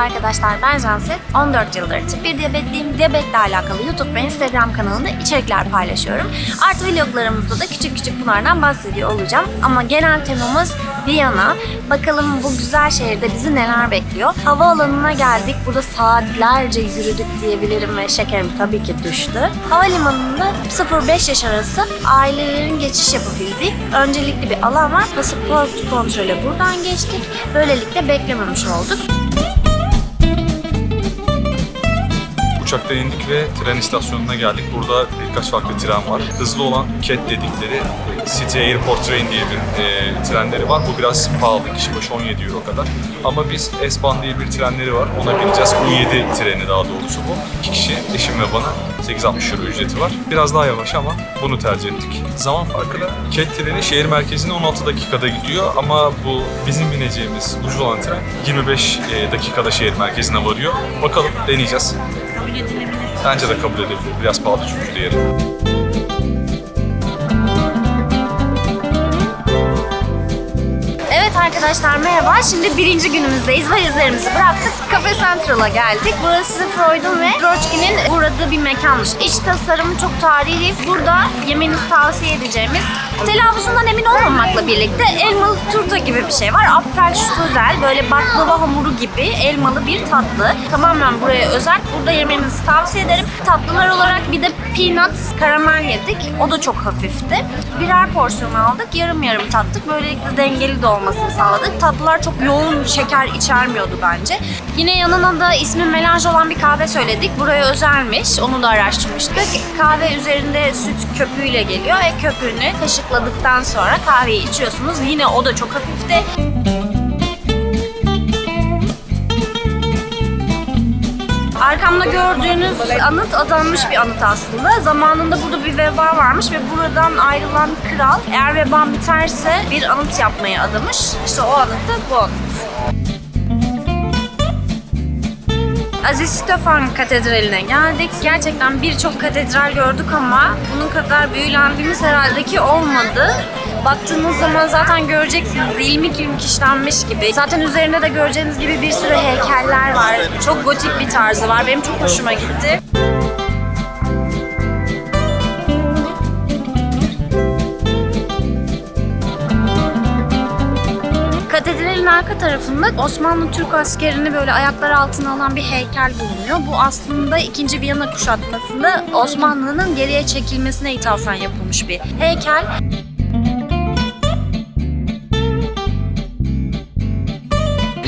Merhaba arkadaşlar ben Janset. 14 yıldır tip 1 diyabetliyim. Diyabetle alakalı YouTube ve Instagram kanalında içerikler paylaşıyorum. Artı vloglarımızda da küçük küçük bunlardan bahsediyor olacağım. Ama genel temamız Viyana. Bakalım bu güzel şehirde bizi neler bekliyor. Havaalanına geldik. Burada saatlerce yürüdük diyebilirim ve şekerim tabii ki düştü. Havalimanında 0-5 yaş arası ailelerin geçiş yapabildiği öncelikli bir alan var. Pasaport kontrolü buradan geçtik. Böylelikle beklememiş olduk. Uçaktan indik ve tren istasyonuna geldik. Burada birkaç farklı tren var. Hızlı olan CAT dedikleri City Airport Train diye bir e, trenleri var. Bu biraz pahalı. Kişi başı 17 euro kadar. Ama biz S-Bahn diye bir trenleri var. Ona bineceğiz. U7 treni daha doğrusu bu. İki kişi, eşim ve bana 860 euro ücreti var. Biraz daha yavaş ama bunu tercih ettik. Zaman farkı da CAT treni şehir merkezine 16 dakikada gidiyor ama bu bizim bineceğimiz ucuz olan tren 25 e, dakikada şehir merkezine varıyor. Bakalım deneyeceğiz. Bence de kabul edebilir. Biraz pahalı çünkü diğeri. Evet arkadaşlar merhaba. Şimdi birinci günümüzdeyiz. Valizlerimizi bıraktık. Cafe Central'a geldik. Burası Freud'un ve Brodsky'nin uğradığı bir mekanmış. İç tasarımı çok tarihi. Burada yemenizi tavsiye edeceğimiz telaffuzundan emin olmamakla birlikte elmalı turta gibi bir şey var. Apfelstrudel böyle baklava hamuru gibi elmalı bir tatlı. Tamamen buraya özel. Burada yemenizi tavsiye ederim. Tatlılar olarak bir de peanut karamel yedik. O da çok hafifti. Birer porsiyon aldık. Yarım yarım tattık. Böylelikle dengeli de olmasını sağladık. Tatlılar çok yoğun şeker içermiyordu bence. Yine yanına da ismi melanj olan bir kahve söyledik. Buraya özelmiş. Onu da araştırmıştık. Kahve üzerinde süt köpüğüyle geliyor ve köpüğünü kaşıkladıktan sonra kahveyi içiyorsunuz. Yine o da çok hafifti. Arkamda gördüğünüz anıt adanmış bir anıt aslında. Zamanında burada bir veba varmış ve buradan ayrılan kral eğer veba biterse bir anıt yapmayı adamış. İşte o anıt da bu anıt. Aziz Stefan Katedrali'ne geldik. Gerçekten birçok katedral gördük ama bunun kadar büyülendiğimiz herhalde ki olmadı. Baktığınız zaman zaten göreceksiniz ilmik ilmik işlenmiş gibi. Zaten üzerinde de göreceğiniz gibi bir sürü heykeller var. Çok gotik bir tarzı var. Benim çok hoşuma gitti. Arka tarafında Osmanlı Türk askerini böyle ayakları altına alan bir heykel bulunuyor. Bu aslında 2. Viyana kuşatmasında Osmanlı'nın geriye çekilmesine ithafen yapılmış bir heykel.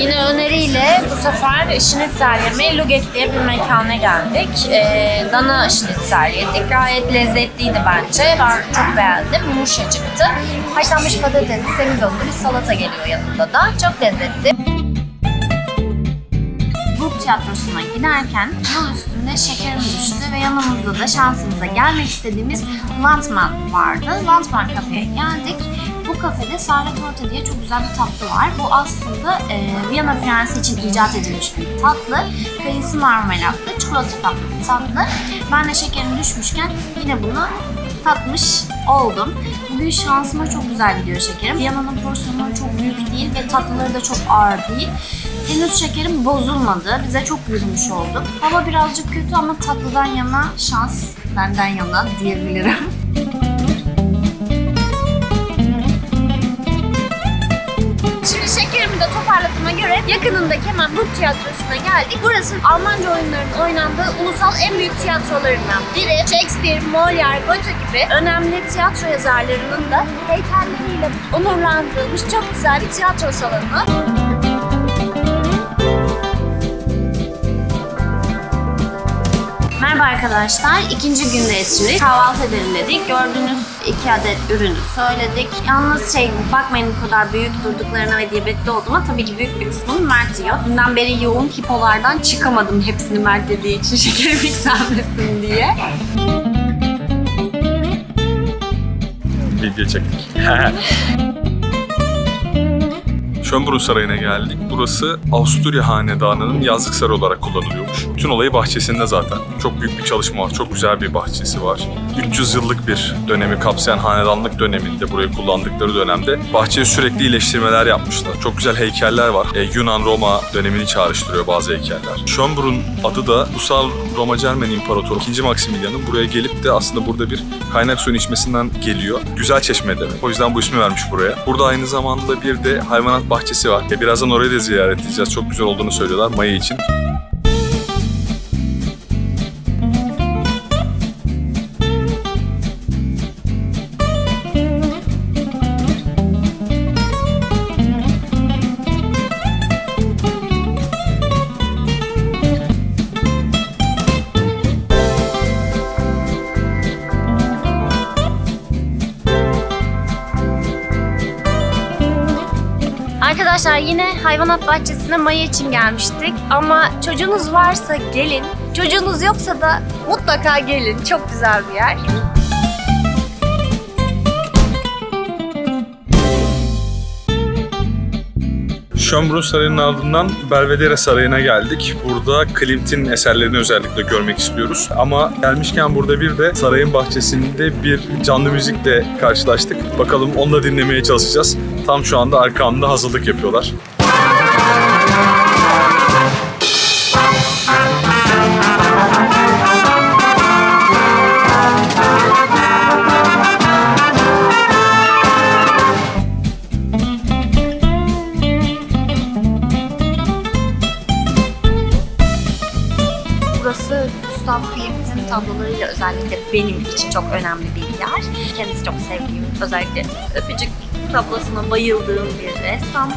Yine öneriyle bu sefer schnitzel yemeye Luget diye bir mekana geldik. Ee, dana schnitzel yedik. Gayet lezzetliydi bence. Ben çok beğendim. Yumuşacıktı. Haşlanmış patatesli semizotlu bir salata geliyor yanında da. Çok lezzetli. Burg Tiyatrosu'na giderken yol üstünde şekerim düştü ve yanımızda da şansımıza gelmek istediğimiz Landman vardı. Landman kafeye geldik. Bu kafede Sare Torta diye çok güzel bir tatlı var. Bu aslında e, Viyana Prensi için icat edilmiş bir tatlı. Kayısı marmelatlı, çikolata tatlı bir tatlı. Ben de şekerim düşmüşken yine bunu tatmış oldum. Bugün şansıma çok güzel gidiyor şekerim. Viyana'nın porsiyonları çok büyük değil ve tatlıları da çok ağır değil. Henüz şekerim bozulmadı. Bize çok yürümüş oldu. Hava birazcık kötü ama tatlıdan yana şans benden yana diyebilirim. Yakınındaki hemen Burg Tiyatrosu'na geldik. Burası Almanca oyunların oynandığı ulusal en büyük tiyatrolarından biri. Shakespeare, Molière, Goethe gibi önemli tiyatro yazarlarının da heykelleriyle onurlandırılmış çok güzel bir tiyatro salonu. Merhaba arkadaşlar. İkinci gündeyiz şimdi. Kahvaltı edelim dedik. Gördüğünüz iki adet ürünü söyledik. Yalnız şey bakmayın bu kadar büyük durduklarına ve diyabetli olduğuma tabii ki büyük bir kısmını Mert yiyor. Dünden beri yoğun hipolardan çıkamadım hepsini Mert dediği için şekerim yükselmesin diye. Video çektik. Schönbrunn Sarayı'na geldik. Burası Avusturya Hanedanı'nın yazlık sarayı olarak kullanılıyormuş. Bütün olayı bahçesinde zaten. Çok büyük bir çalışma var. Çok güzel bir bahçesi var. 300 yıllık bir dönemi kapsayan hanedanlık döneminde burayı kullandıkları dönemde bahçeye sürekli iyileştirmeler yapmışlar. Çok güzel heykeller var. E, Yunan-Roma dönemini çağrıştırıyor bazı heykeller. Schönbrunn adı da Ulusal Roma Cermen İmparatoru 2. Maximilian'ın buraya gelip de aslında burada bir kaynak suyunu içmesinden geliyor. Güzel çeşme demek. O yüzden bu ismi vermiş buraya. Burada aynı zamanda bir de hayvanat bahçesi var. E, birazdan orayı da ziyaret edeceğiz. Çok güzel olduğunu söylüyorlar Maya için. Arkadaşlar yine hayvanat bahçesine maya için gelmiştik. Ama çocuğunuz varsa gelin. Çocuğunuz yoksa da mutlaka gelin. Çok güzel bir yer. Schönbrunn Sarayı'nın ardından Belvedere Sarayı'na geldik. Burada Klimt'in eserlerini özellikle görmek istiyoruz. Ama gelmişken burada bir de sarayın bahçesinde bir canlı müzikle karşılaştık. Bakalım onu da dinlemeye çalışacağız. Tam şu anda arkamda hazırlık yapıyorlar. Burası Gustav Klimt'in tablolarıyla özellikle benim için çok önemli bir yer. Kendisi çok sevdiğim, özellikle öpücük tablosuna bayıldığım bir ressam.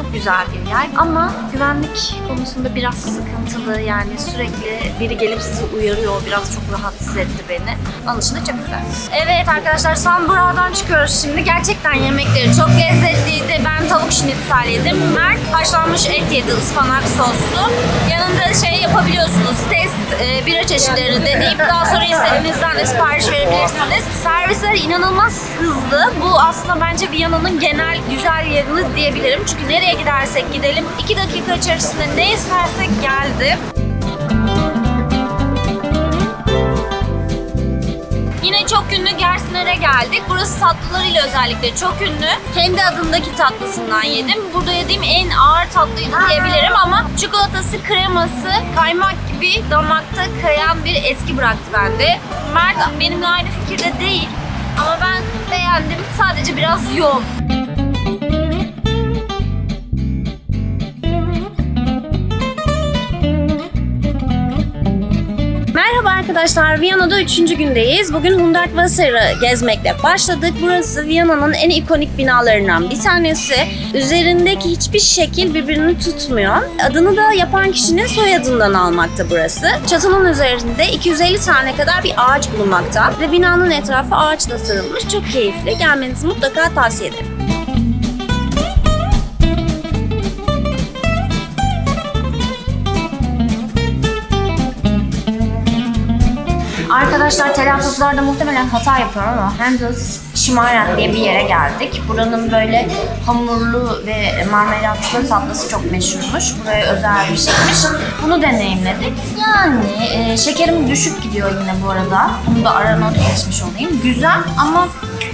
Çok güzel bir yer ama güvenlik konusunda biraz sıkıntılı. Yani sürekli biri gelip sizi uyarıyor. Biraz çok rahatsız etti beni. Onun dışında çok güzel. Evet arkadaşlar Sambura'dan çıkıyoruz şimdi. Gerçekten yemekleri çok lezzetliydi. Ben tavuk şinitsel yedim. Mert haşlanmış et yedi ıspanak soslu. Yanında şey yapabiliyorsunuz. Test e, bira çeşitlerini deneyip daha sonra istediğinizden de sipariş verebilirsiniz. Servisler inanılmaz hızlı. Bu aslında bence Viyana'nın genel güzel yerini diyebilirim. Çünkü nereye gidersek gidelim 2 dakika içerisinde ne istersek geldi. Yine çok ünlü Gersiner'e geldik. Burası tatlılarıyla özellikle çok ünlü. Kendi adındaki tatlısından yedim. Burada yediğim en ağır tatlıydı diyebilirim ama çikolatası, kreması, kaymak gibi damakta kayan bir eski bıraktı bende. Mert benimle aynı fikirde değil ama ben beğendim. Sadece biraz yoğun. Arkadaşlar, Viyana'da 3. gündeyiz. Bugün Hundertwasser'ı gezmekle başladık. Burası Viyana'nın en ikonik binalarından bir tanesi. Üzerindeki hiçbir şekil birbirini tutmuyor. Adını da yapan kişinin soyadından almakta burası. Çatının üzerinde 250 tane kadar bir ağaç bulunmakta ve binanın etrafı ağaçla sarılmış. Çok keyifli. Gelmenizi mutlaka tavsiye ederim. Arkadaşlar telaffuzlarda muhtemelen hata yapıyorum ama Handels Schmaren diye bir yere geldik. Buranın böyle hamurlu ve marmelatlı tatlısı çok meşhurmuş. Buraya özel bir şeymiş. Bunu deneyimledik. Yani e, şekerim düşük gidiyor yine bu arada. Bunu da ara not geçmiş olayım. Güzel ama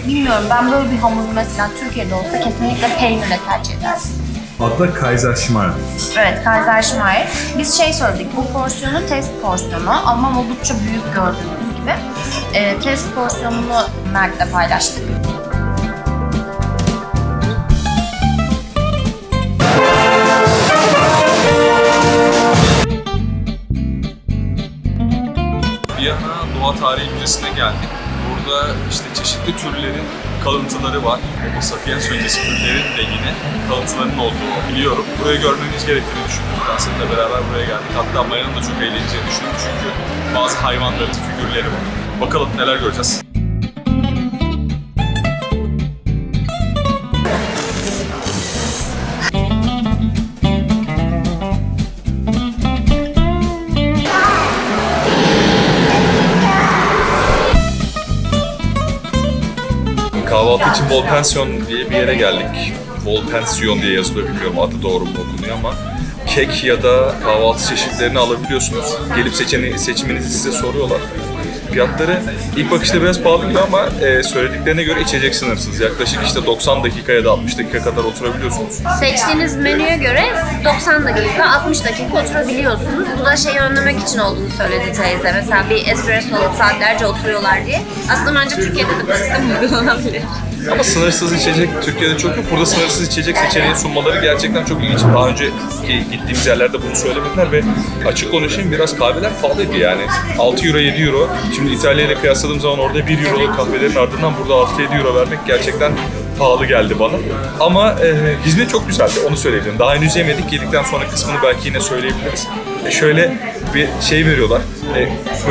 bilmiyorum ben böyle bir hamuru mesela Türkiye'de olsa kesinlikle peynirle tercih ederdim. Adı Kaiser Schmarrn. Evet, Kaiser Schmeier. Biz şey söyledik, bu porsiyonu test porsiyonu ama oldukça büyük gördüğünüz gibi. Ee, test porsiyonunu Mert'le paylaştık. Viyana Doğa Tarihi Müzesi'ne geldik. Burada işte çeşitli türlerin kalıntıları var. Homo sapiens öncesi türlerin de yine kalıntılarının olduğunu biliyorum. Burayı görmemiz gerektiğini düşündüm. Ben seninle beraber buraya geldik. Hatta Maya'nın da çok eğleneceğini düşündüm çünkü bazı hayvanların figürleri var. Bakalım neler göreceğiz. Kahvaltı için Bol Pensiyon diye bir yere geldik. Volpensiyon diye yazılıyor bilmiyorum adı doğru mu okunuyor ama kek ya da kahvaltı çeşitlerini alabiliyorsunuz. Gelip seçeni, seçiminizi size soruyorlar. Fiyatları ilk bakışta biraz pahalı gibi ama e, söylediklerine göre içecek sınırsız. Yaklaşık işte 90 dakika ya da 60 dakika kadar oturabiliyorsunuz. Seçtiğiniz menüye göre 90 dakika, 60 dakika oturabiliyorsunuz. Bu da şeyi önlemek için olduğunu söyledi teyze. Mesela bir espresso alıp saatlerce oturuyorlar diye. Aslında bence Türkiye'de de bu sistem uygulanabilir. Ama sınırsız içecek Türkiye'de çok yok. Burada sınırsız içecek seçeneği sunmaları gerçekten çok ilginç. Daha önceki gittiğimiz yerlerde bunu söylemediler ve açık konuşayım biraz kahveler pahalıydı yani. 6 euro 7 euro. Şimdi İtalya ile kıyasladığım zaman orada 1 euroluk kahvelerin ardından burada 6-7 euro vermek gerçekten pahalı geldi bana. Ama e, hizmet çok güzeldi onu söyleyebilirim. Daha henüz yemedik. Yedikten sonra kısmını belki yine söyleyebiliriz. E, şöyle bir şey veriyorlar. E,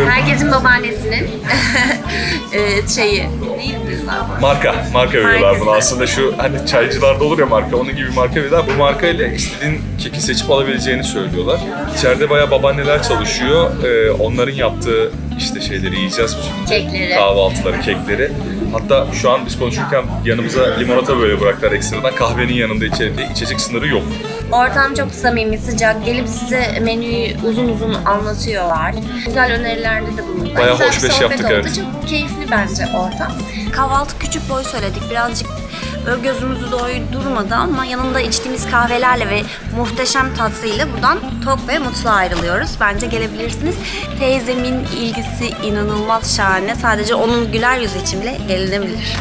Herkesin babaannesinin e, şeyi. Neydi Marka, marka veriyorlar Markası. bunu. Aslında şu hani çaycılarda olur ya marka, onun gibi marka veriyorlar. Bu marka ile istediğin keki seçip alabileceğini söylüyorlar. İçeride bayağı babaanneler çalışıyor. Ee, onların yaptığı işte şeyleri yiyeceğiz şimdi. Kekleri. Kahvaltıları, kekleri. Hatta şu an biz konuşurken yanımıza limonata böyle bıraktılar ekstradan. Kahvenin yanında içeride içecek sınırı yok. Ortam çok samimi, sıcak. Gelip size menüyü uzun uzun anlatıyorlar. Güzel önerilerde de bulunuyor. Bayağı Güzel hoş bir beş yaptık, oldu. evet. Çok keyifli bence ortam. Kahvaltı küçük boy söyledik. Birazcık gözümüzü doydurmadı ama yanında içtiğimiz kahvelerle ve muhteşem tatlıyla buradan tok ve mutlu ayrılıyoruz. Bence gelebilirsiniz. Teyzemin ilgisi inanılmaz şahane. Sadece onun güler yüzü için bile gelinebilir.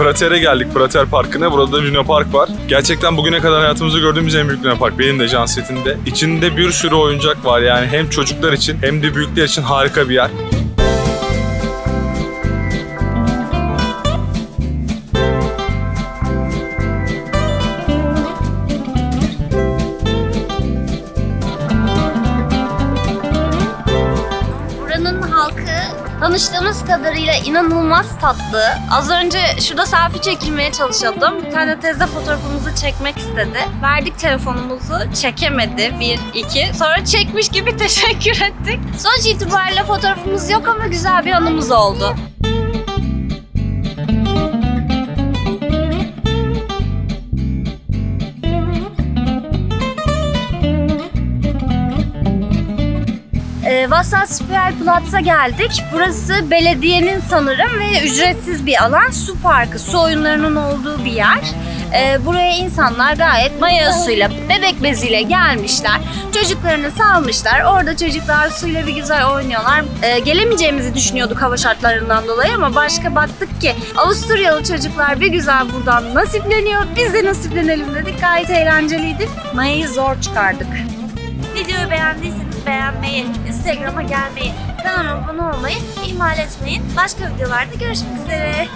Prater'e geldik, Prater Parkı'na. Burada da Luna Park var. Gerçekten bugüne kadar hayatımızda gördüğümüz en büyük Luna Park. Benim de Janset'in de. İçinde bir sürü oyuncak var yani hem çocuklar için hem de büyükler için harika bir yer. Halkı tanıştığımız kadarıyla inanılmaz tatlı. Az önce şurada selfie çekilmeye çalışıyordum. Bir tane teyze fotoğrafımızı çekmek istedi. Verdik telefonumuzu, çekemedi. Bir, iki. Sonra çekmiş gibi teşekkür ettik. Sonuç itibariyle fotoğrafımız yok ama güzel bir anımız oldu. Ee, Wasserspiel Platz'a geldik. Burası belediyenin sanırım ve ücretsiz bir alan. Su parkı, su oyunlarının olduğu bir yer. Ee, buraya insanlar gayet mayasıyla, bebek beziyle gelmişler. Çocuklarını salmışlar. Orada çocuklar suyla bir güzel oynuyorlar. Ee, gelemeyeceğimizi düşünüyorduk hava şartlarından dolayı ama başka baktık ki Avusturyalı çocuklar bir güzel buradan nasipleniyor. Biz de nasiplenelim dedik. Gayet eğlenceliydi. Mayayı zor çıkardık. Videoyu beğendiyseniz beğenmeyi, Instagram'a gelmeyi, kanalıma abone olmayı ihmal etmeyin. Başka videolarda görüşmek üzere.